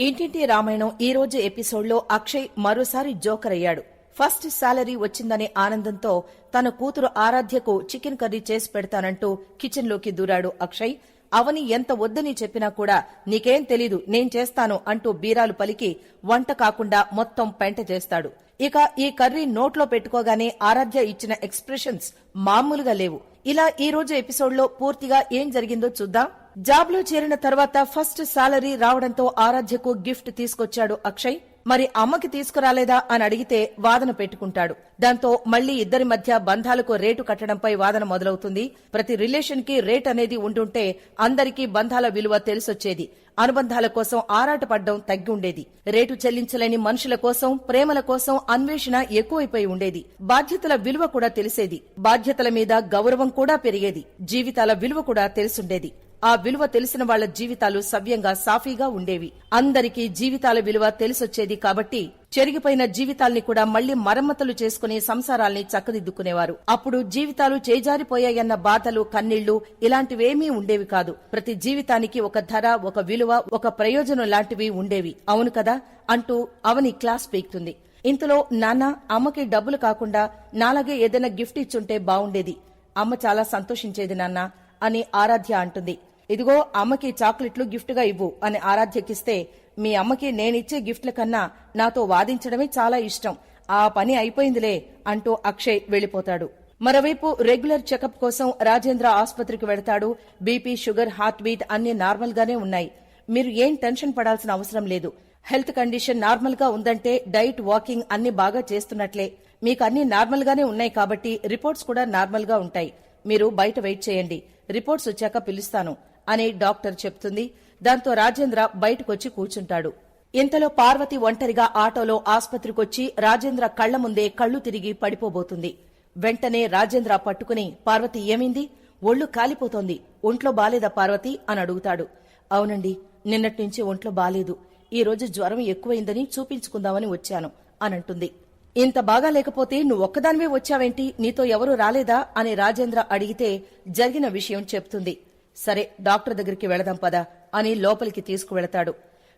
ఇంటింటి రామాయణం ఈ రోజు ఎపిసోడ్లో అక్షయ్ మరోసారి జోకర్ అయ్యాడు. ఫస్ట్ శాలరీ వచ్చిందనే ఆనందంతో తన కూతురు ఆరాధ్యకు చికెన్ కర్రీ చేసి పెడతానంటూ కిచెన్లోకి దూరాడు అక్షయ్. అవని ఎంత వద్దని చెప్పినా కూడా నీకేం తెలీదు నేను చేస్తాను అంటూ బీరాలు పలికి వంట కాకుండా మొత్తం పెంట చేస్తాడు. ఇక ఈ కర్రీ నోట్లో పెట్టుకోగానే ఆరాధ్య ఇచ్చిన ఎక్స్ప్రెషన్స్ మామూలుగా లేవు. ఇలా ఈ రోజు ఎపిసోడ్లో పూర్తిగా ఏం జరిగిందో చూద్దాం. జాబ్లో చేరిన తర్వాత ఫస్ట్ సాలరీ రావడంతో ఆరాధ్యకు గిఫ్ట్ తీసుకొచ్చాడు అక్షయ్. మరి అమ్మకి తీసుకురాలేదా అని అడిగితే వాదన పెట్టుకుంటాడు. దాంతో మళ్ళీ ఇద్దరి మధ్య బంధాలకు రేటు కట్టడంపై వాదన మొదలవుతుంది. ప్రతి రిలేషన్కి రేట్ అనేది ఉంటుంటే అందరికీ బంధాల విలువ తెలిసొచ్చేది. అనుబంధాల కోసం ఆరాటపడ్డం తగ్గి ఉండేది రేటు చెల్లించలేని మనుషుల కోసం ప్రేమల కోసం అన్వేషణ ఎక్కువైపోయి ఉండేది. బాధ్యతల విలువ కూడా తెలిసేది. బాధ్యతల మీద గౌరవం కూడా పెరిగేది. జీవితాల విలువ కూడా తెలిసుండేది. ఆ విలువ తెలిసిన వాళ్ళ జీవితాలు సవ్యంగా సాఫీగా ఉండేవి. అందరికీ జీవితాల విలువ తెలిసొచ్చేది కాబట్టి చెరిగిపోయిన జీవితాల్ని కూడా మళ్ళీ మరమ్మతులు చేసుకుని సంసారాల్ని చక్కదిద్దుకునేవారు. అప్పుడు జీవితాలు చేజారిపోయాయన్న బాధలు కన్నీళ్ళు ఇలాంటివేమీ ఉండేవి కాదు. ప్రతి జీవితానికి ఒక ధర ఒక విలువ ఒక ప్రయోజనం లాంటివి ఉండేవి. అవును కదా? అంటూ అవని క్లాస్ పీక్తుంది. ఇంతలో నాన్న అమ్మకి డబ్బులు కాకుండా నాలాగే ఏదైనా గిఫ్ట్ ఇచ్చుంటే బావుండేది. అమ్మ చాలా సంతోషించేది నాన్న. అని ఆరాధ్య అంటుంది. ఇదిగో అమ్మకి చాక్లెట్లు గిఫ్ట్గా ఇవ్వు అని ఆరాధ్యకిస్తే మీ అమ్మకి నేనిచ్చే గిఫ్ట్ల కన్నా నాతో వాదించడమే చాలా ఇష్టం. ఆ పని అయిపోయిందిలే అంటూ అక్షయ్ వెళ్ళిపోతాడు మరోవైపు రెగ్యులర్ చెకప్ కోసం రాజేంద్ర ఆసుపత్రికి వెళతాడు. బీపీ షుగర్ హార్ట్ బీట్ అన్ని నార్మల్ గానే ఉన్నాయి. మీరు ఏం టెన్షన్ పడాల్సిన అవసరం లేదు. హెల్త్ కండిషన్ నార్మల్గా ఉందంటే డైట్ వాకింగ్ అన్ని బాగా చేస్తున్నట్లే. మీకు అన్ని నార్మల్ గానే ఉన్నాయి కాబట్టి రిపోర్ట్స్ కూడా నార్మల్గా ఉంటాయి. మీరు బయట వెయిట్ చేయండి. రిపోర్ట్స్ వచ్చాక పిలుస్తాను అని డాక్టర్ చెప్తుంది. దాంతో రాజేంద్ర బయటకొచ్చి కూర్చుంటాడు. ఇంతలో పార్వతి ఒంటరిగా ఆటోలో ఆస్పత్రికొచ్చి రాజేంద్ర కళ్ళ ముందే కళ్ళు తిరిగి పడిపోబోతుంది. వెంటనే రాజేంద్ర పట్టుకుని పార్వతి ఏమైంది? ఒళ్ళు కాలిపోతోంది. ఒంట్లో బాలేదా పార్వతి? అని అడుగుతాడు. అవునండి నిన్నట్నుంచి ఒంట్లో బాలేదు. ఈ రోజు జ్వరం ఎక్కువైందని చూపించుకుందామని వచ్చాను అనంటుంది ఇంత బాగా లేకపోతే నువ్వు ఒక్కదానివే వచ్చావేంటి? నీతో ఎవరూ రాలేదా? అని రాజేంద్ర అడిగితే జరిగిన విషయం చెప్తుంది. సరే డాక్టర్ దగ్గరికి వెళదాం పదా అని లోపలికి తీసుకువెళతాడు.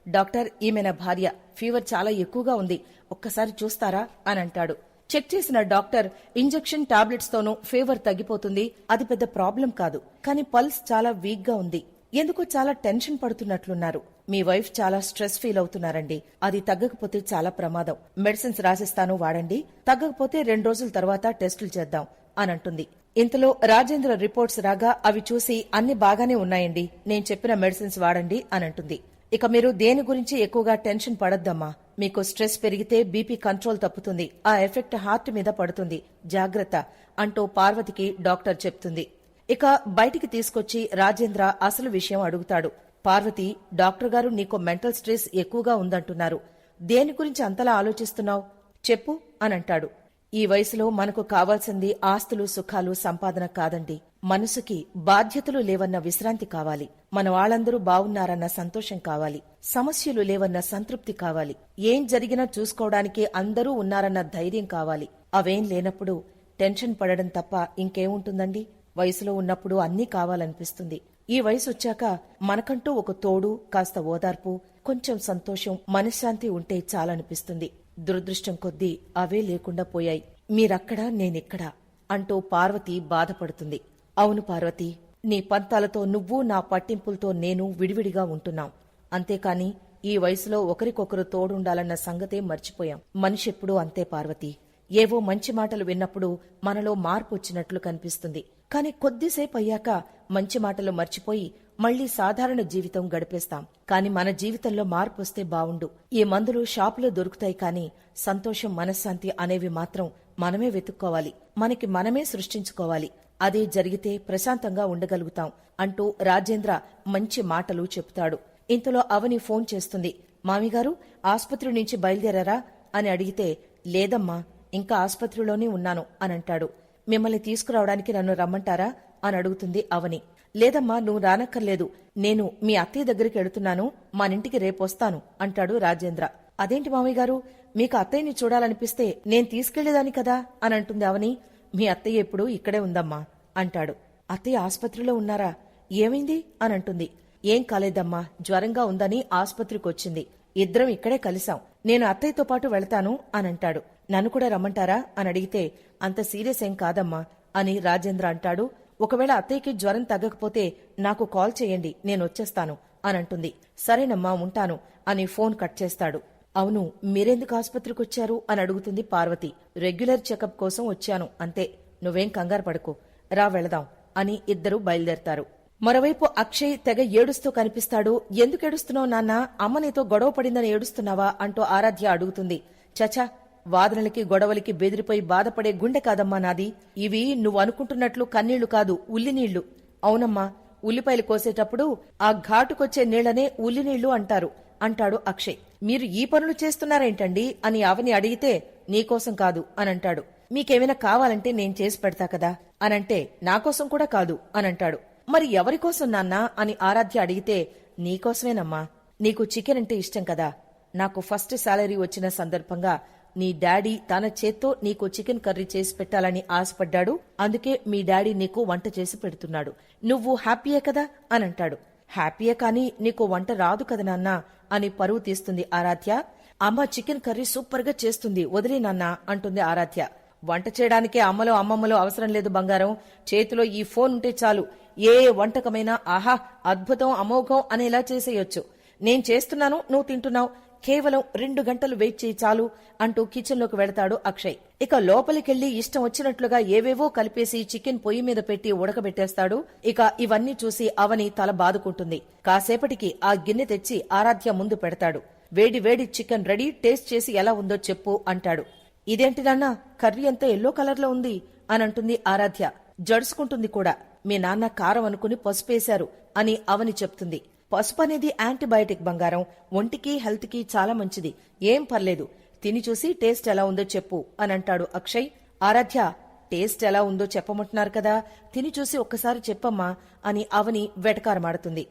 డాక్టర్ ఈమెన భార్య. ఫీవర్ చాలా ఎక్కువగా ఉంది. ఒక్కసారి చూస్తారా? అని అంటాడు. చెక్ చేసిన డాక్టర్ ఇంజెక్షన్ టాబ్లెట్స్ తోనూ ఫీవర్ తగ్గిపోతుంది. అది పెద్ద ప్రాబ్లం కాదు. కానీ పల్స్ చాలా వీక్గా ఉంది. ఎందుకో చాలా టెన్షన్ పడుతున్నట్లున్నారు. మీ వైఫ్ చాలా స్ట్రెస్ ఫీల్ అవుతున్నారండి. అది తగ్గకపోతే చాలా ప్రమాదం. మెడిసిన్స్ రాసిస్తాను వాడండి. తగ్గకపోతే రెండు రోజుల తర్వాత టెస్టులు చేద్దాం అని అంటుంది ఇంతలో రాజేంద్ర రిపోర్ట్స్ రాగా అవి చూసి అన్ని బాగానే ఉన్నాయండి. నేను చెప్పిన మెడిసిన్స్ వాడండి అని అంటుంది ఇక మీరు దేని గురించి ఎక్కువగా టెన్షన్ పడద్దమ్మా. మీకు స్ట్రెస్ పెరిగితే బీపీ కంట్రోల్ తప్పుతుంది. ఆ ఎఫెక్ట్ హార్ట్ మీద పడుతుంది. జాగ్రత్త అంటూ పార్వతికి డాక్టర్ చెప్తుంది. ఇక బయటికి తీసుకొచ్చి రాజేంద్ర అసలు విషయం అడుగుతాడు. పార్వతి డాక్టర్ గారు నీకు మెంటల్ స్ట్రెస్ ఎక్కువగా ఉందంటున్నారు. దేని గురించి అంతలా ఆలోచిస్తున్నావు? చెప్పు అనంటాడు. ఈ వయసులో మనకు కావాల్సింది ఆస్తులు సుఖాలు సంపాదన కాదండి. మనసుకి బాధ్యతలు లేవన్న విశ్రాంతి కావాలి. మన వాళ్ళందరూ బావున్నారన్న సంతోషం కావాలి. సమస్యలు లేవన్న సంతృప్తి కావాలి. ఏం జరిగినా చూసుకోవడానికి అందరూ ఉన్నారన్న ధైర్యం కావాలి. అవేం లేనప్పుడు టెన్షన్ పడడం తప్ప ఇంకేముంటుందండి? వయసులో ఉన్నప్పుడు అన్నీ కావాలనిపిస్తుంది. ఈ వయసు వచ్చాక మనకంటూ ఒక తోడు కాస్త ఓదార్పు కొంచెం సంతోషం మనశ్శాంతి ఉంటే చాలనిపిస్తుంది. దురదృష్టం కొద్దీ అవే లేకుండా పోయాయి. మీరక్కడా నేనిక్కడా? అంటూ పార్వతి బాధపడుతుంది. అవును పార్వతి నీ పంతాలతో నువ్వు నా పట్టింపులతో నేను విడివిడిగా ఉంటున్నాం. అంతేకాని ఈ వయసులో ఒకరికొకరు తోడుండాలన్న సంగతే మర్చిపోయాం. మనిషెప్పుడూ అంతే పార్వతి. ఏవో మంచి మాటలు విన్నప్పుడు మనలో మార్పు వచ్చినట్లు కనిపిస్తుంది. కాని కొద్దిసేపు అయ్యాక మంచి మాటలు మర్చిపోయి మళ్ళీ సాధారణ జీవితం గడిపేస్తాం. కాని మన జీవితంలో మార్పు వస్తే బావుండు. ఈ మందులు షాపులో దొరుకుతాయి కాని సంతోషం మనశ్శాంతి అనేవి మాత్రం మనమే వెతుక్కోవాలి. మనకి మనమే సృష్టించుకోవాలి. అదే జరిగితే ప్రశాంతంగా ఉండగలుగుతాం అంటూ రాజేంద్ర మంచి మాటలు చెప్తాడు. ఇంతలో అవని ఫోన్ చేస్తుంది. మామిగారు ఆస్పత్రి నుంచి బయలుదేరారా? అని అడిగితే లేదమ్మా ఇంకా ఆస్పత్రిలోనే ఉన్నాను అని అంటాడు మిమ్మల్ని తీసుకురావడానికి నన్ను రమ్మంటారా? అని అడుగుతుంది అవని. లేదమ్మా నువ్వు రానక్కర్లేదు. నేను మీ అత్తయ్య దగ్గరికి వెళుతున్నాను. మానింటికి రేపొస్తాను అంటాడు రాజేంద్ర. అదేంటి మామయ్య గారు? మీకు అత్తయ్యని చూడాలనిపిస్తే నేను తీసుకెళ్ళేదాని కదా? అని అంటుంది అవని. మీ అత్తయ్య ఎప్పుడు ఇక్కడే ఉందమ్మా అంటాడు. అత్తయ్య ఆస్పత్రిలో ఉన్నారా? ఏమైంది? అని అంటుంది. ఏం కాలేదమ్మా జ్వరంగా ఉందని ఆసుపత్రికి వచ్చింది. ఇద్దరం ఇక్కడే కలిశాం. నేను అత్తయ్యతో పాటు వెళ్తాను అని అంటాడు. నన్ను కూడా రమ్మంటారా? అని అడిగితే అంత సీరియస్ ఏం కాదమ్మా అని రాజేంద్ర అంటాడు. ఒకవేళ అత్తయ్యకి జ్వరం తగ్గకపోతే నాకు కాల్ చేయండి నేను వచ్చేస్తాను అని అంటుంది. సరేనమ్మా ఉంటాను అని ఫోన్ కట్ చేస్తాడు. అవును మీరెందుకు ఆసుపత్రికి వచ్చారు? అని అడుగుతుంది పార్వతి. రెగ్యులర్ చెకప్ కోసం వచ్చాను అంతే. నువ్వేం కంగారు పడకు. రా వెళదాం అని ఇద్దరు బయలుదేరతారు. మరోవైపు అక్షయ్ తెగ ఏడుస్తూ కనిపిస్తాడు. ఎందుకు ఏడుస్తున్నావు నాన్న? అమ్మ నీతో గొడవ పడిందని ఏడుస్తున్నావా? అంటూ ఆరాధ్య అడుగుతుంది. చచా వాదనలకి గొడవలకి బెదిరిపోయి బాధపడే గుండె కాదమ్మా నాది. ఇవి నువ్వు అనుకుంటున్నట్లు కన్నీళ్ళు కాదు ఉల్లినీళ్ళు అవునమ్మా ఉల్లిపాయలు కోసేటప్పుడు ఆ ఘాటుకొచ్చే నీళ్ళనే ఉల్లినీళ్ళు అంటారు అంటాడు అక్షయ్. మీరు ఈ పనులు చేస్తున్నారేంటండి అని అవని అడిగితే నీకోసం కాదు అనంటాడు. మీకేమైనా కావాలంటే నేను చేసి పెడతా కదా అనంటే నాకోసం కూడా కాదు అనంటాడు. మరి ఎవరికోసం నాన్నా అని ఆరాధ్య అడిగితే నీకోసమేనమ్మా నీకు చికెన్ అంటే ఇష్టం కదా నాకు ఫస్ట్ శాలరీ వచ్చిన సందర్భంగా నీ డాడీ తన చేత్తో నీకు చికెన్ కర్రీ చేసి పెట్టాలని ఆశపడ్డాడు. అందుకే మీ డాడీ నీకు వంట చేసి పెడుతున్నాడు. నువ్వు హ్యాపీయే కదా? అని అంటాడు. హ్యాపీయే కానీ నీకు వంట రాదు కదా నాన్నా? అని పరువు తీస్తుంది ఆరాధ్య. అమ్మ చికెన్ కర్రీ సూపర్గా చేస్తుంది. వదిలే నాన్న అంటుంది ఆరాధ్య. వంట చేయడానికే అమ్మలో అమ్మమ్మలో అవసరం లేదు బంగారం. చేతిలో ఈ ఫోన్ ఉంటే చాలు. ఏ వంటకమైనా ఆహా అద్భుతం అమోఘం అనేలా చేసేయొచ్చు. నేను చేస్తున్నాను నువ్వు తింటున్నావు. కేవలం రెండు గంటలు వెయిట్ చేయి చాలు అంటూ కిచెన్లోకి వెళతాడు అక్షయ్. ఇక లోపలికెళ్ళి ఇష్టం వచ్చినట్లుగా ఏవేవో కలిపేసి చికెన్ పొయ్యి మీద పెట్టి ఉడకబెట్టేస్తాడు. ఇక ఇవన్నీ చూసి అవని తల బాదుకుంటుంది. కాసేపటికి ఆ గిన్నె తెచ్చి ఆరాధ్య ముందు పెడతాడు. వేడి వేడి చికెన్ రెడీ టేస్ట్ చేసి ఎలా ఉందో చెప్పు అంటాడు. ఇదేంటి నాన్న కర్రీ అంతా ఎల్లో కలర్లో ఉంది అని అంటుంది ఆరాధ్య. జడుసుకుంటుంది కూడా. మీ నాన్న కారం అనుకుని పసుపేశారు అని అవని చెప్తుంది. పసుపు అనేది యాంటీబయాటిక్ బంగారం. ఒంటికి హెల్త్కి చాలా మంచిది. ఏం పర్లేదు. తిని చూసి టేస్ట్ ఎలా ఉందో చెప్పు అని అంటాడు అక్షయ్. ఆరాధ్య టేస్ట్ ఎలా ఉందో చెప్పమంటున్నారు కదా. తిని చూసి ఒక్కసారి చెప్పమ్మా అని అవని వెటకారమాడుతుంది.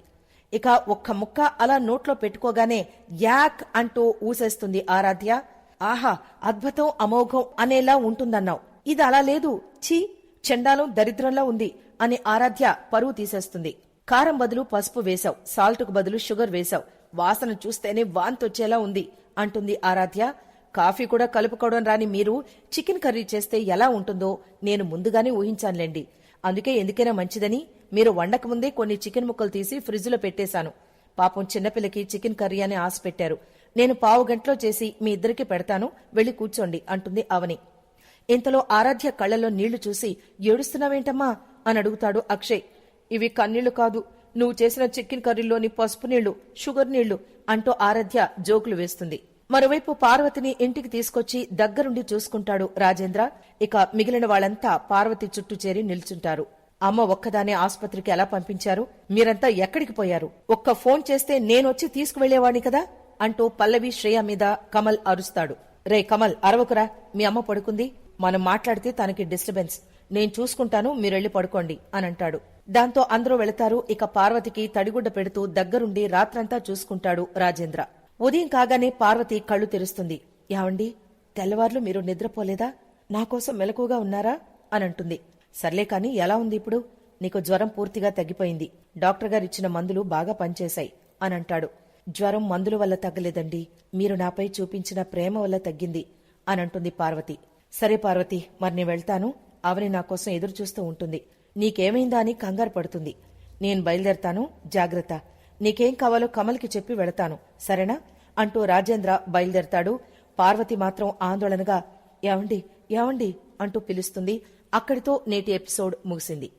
ఇక ఒక్క ముక్క అలా నోట్లో పెట్టుకోగానే యాక్ అంటూ ఊసేస్తుంది ఆరాధ్య. ఆహా అద్భుతం అమోఘం అనేలా ఉంటుందన్నావు. ఇది అలా లేదు. ఛీ చెండాలం దరిద్రంలా ఉంది అని ఆరాధ్య పరువు తీసేస్తుంది. కారం బదులు పసుపు వేశావు సాల్ట్కు బదులు షుగర్ వేశావు. వాసన చూస్తేనే వాంతొచ్చేలా ఉంది అంటుంది ఆరాధ్య. కాఫీ కూడా కలుపుకోవడం రాని మీరు చికెన్ కర్రీ చేస్తే ఎలా ఉంటుందో నేను ముందుగానే ఊహించానులేండి. అందుకే ఎందుకైనా మంచిదని మీరు వండకముందే కొన్ని చికెన్ ముక్కలు తీసి ఫ్రిడ్జ్లో పెట్టేశాను. పాపం చిన్నపిల్లకి చికెన్ కర్రీ అని ఆశ పెట్టారు. నేను పావు గంటలో చేసి మీ ఇద్దరికి పెడతాను వెళ్ళి కూర్చోండి అంటుంది అవని. ఇంతలో ఆరాధ్య కళ్ళలో నీళ్ళు చూసి ఏడుస్తున్నావేంటమ్మా? అని అడుగుతాడు అక్షయ్. ఇవి కన్నీళ్ళు కాదు. నువ్వు చేసిన చికెన్ కర్రీలోని పసుపు నీళ్ళు షుగర్ నీళ్ళు అంటూ ఆరాధ్య జోకులు వేస్తుంది. మరోవైపు పార్వతిని ఇంటికి తీసుకొచ్చి దగ్గరుండి చూసుకుంటాడు రాజేంద్ర. ఇక మిగిలిన వాళ్ళంతా పార్వతి చుట్టూ చేరి నిల్చుంటారు. అమ్మ ఒక్కదానే ఆసుపత్రికి ఎలా పంపించారు? మీరంతా ఎక్కడికి పోయారు? ఒక్క ఫోన్ చేస్తే నేనొచ్చి తీసుకువెళ్ళేవాణ్ణి కదా? అంటూ పల్లవి శ్రేయ మీద కమల్ అరుస్తాడు. రే కమల్ అరవకురా మీ అమ్మ పడుకుంది. మనం మాట్లాడితే తనకి డిస్టర్బెన్స్. నేను చూసుకుంటాను మీరెళ్ళి పడుకోండి అని అంటాడు దాంతో అందరూ వెళతారు. ఇక పార్వతికి తడిగుడ్డ పెడుతూ దగ్గరుండి రాత్రంతా చూసుకుంటాడు రాజేంద్ర. ఉదయం కాగానే పార్వతి కళ్ళు తెరుస్తుంది. యావండి తెల్లవార్లు మీరు నిద్రపోలేదా? నాకోసం మెలకుగా ఉన్నారా? అనంటుంది సర్లే కాని ఎలా ఉంది ఇప్పుడు? నీకు జ్వరం పూర్తిగా తగ్గిపోయింది. డాక్టర్ గారిచ్చిన మందులు బాగా పనిచేశాయి అనంటాడు జ్వరం మందుల వల్ల తగ్గలేదండి. మీరు నాపై చూపించిన ప్రేమ వల్ల తగ్గింది అనంటుంది పార్వతి. సరే పార్వతి మరి నేను వెళ్తాను. అవని నాకోసం ఎదురుచూస్తూ ఉంటుంది. నీకేమైందా అని కంగారు పడుతుంది. నేను బయలుదేరతాను జాగ్రత్త. నీకేం కావాలో కమల్కి చెప్పి వెళతాను సరేనా? అంటూ రాజేంద్ర బయలుదేరతాడు. పార్వతి మాత్రం ఆందోళనగా ఏవండి ఏమండి? అంటూ పిలుస్తుంది. అక్కడితో నేటి ఎపిసోడ్ ముగిసింది.